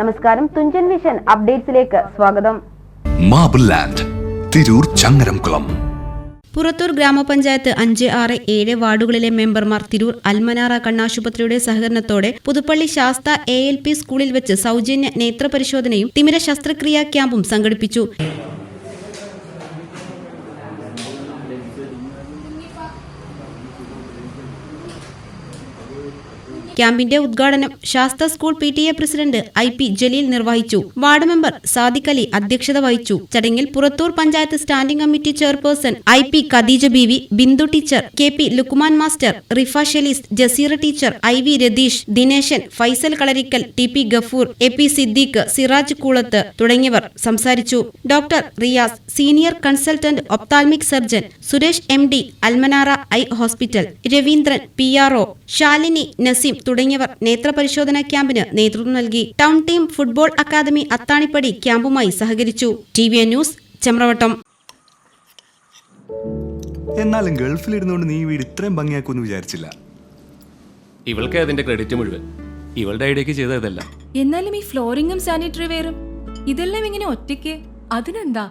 നമസ്കാരം തുഞ്ചൻ വിഷൻ അപ്ഡേറ്റ്സിലേക്ക് സ്വാഗതം. Marble land Tirur Changaramkulam. Purathur ഗ്രാമപഞ്ചായത്ത് അഞ്ച് ആറ് ഏഴ് വാർഡുകളിലെ മെമ്പർമാർ തിരൂർ അൽമനാറ കണ്ണാശുപത്രിയുടെ സഹകരണത്തോടെ Puthuppally Sastha A L P സ്കൂളിൽ വെച്ച് സൗജന്യ നേത്രപരിശോധനയും തിമിര ശസ്ത്രക്രിയാ ക്യാമ്പും സംഘടിപ്പിച്ചു. ക്യാമ്പിന്റെ ഉദ്ഘാടനം Sasthra school P T A president I P Jaleel നിർവഹിച്ചു. വാർഡ് മെമ്പർ സാദിഖ് അലി അധ്യക്ഷത വഹിച്ചു. ചടങ്ങിൽ Purathur panchayat standing committee chairperson I P Khadeeja Beevi Bindu teacher K P Lukkuman master Rifa Shelees Jaseera teacher I V Ratheesh Dineshan Faisal Kalarikkal T P Gafoor A P Siddique Siraj Koolath തുടങ്ങിയവർ സംസാരിച്ചു. Doctor Riyas senior consultant ophthalmic surgeon Suresh M D Almanara eye hospital Raveendran P R Shalini Naseem തുടങ്ങിയവർ നേത്രപരിശോധനാ ക്യാമ്പിന് നേതൃത്വം നൽകി. Town team football academy Athanippadi ക്യാമ്പുമായി സഹകരിച്ചു. T V news Chemravattam എന്നാലും ഗൾഫിൽ ഇരുന്നുകൊണ്ട് നീ വീട് ഇത്രയും ഭംഗിയാക്കുമെന്ന് വിചാരിച്ചില്ല. ഇവൾക്ക് അതിന്റെ ക്രെഡിറ്റ് മുഴുവൻ. ഇവളുടെ ഐഡിയക്ക് ചെയ്തതല്ല. എന്നാലും ഈ ഫ്ലോറിംഗും സാനിറ്ററി വെയറും ഇതെല്ലാം ഇങ്ങനെ ഒറ്റയ്ക്ക്? അതിനെന്താ?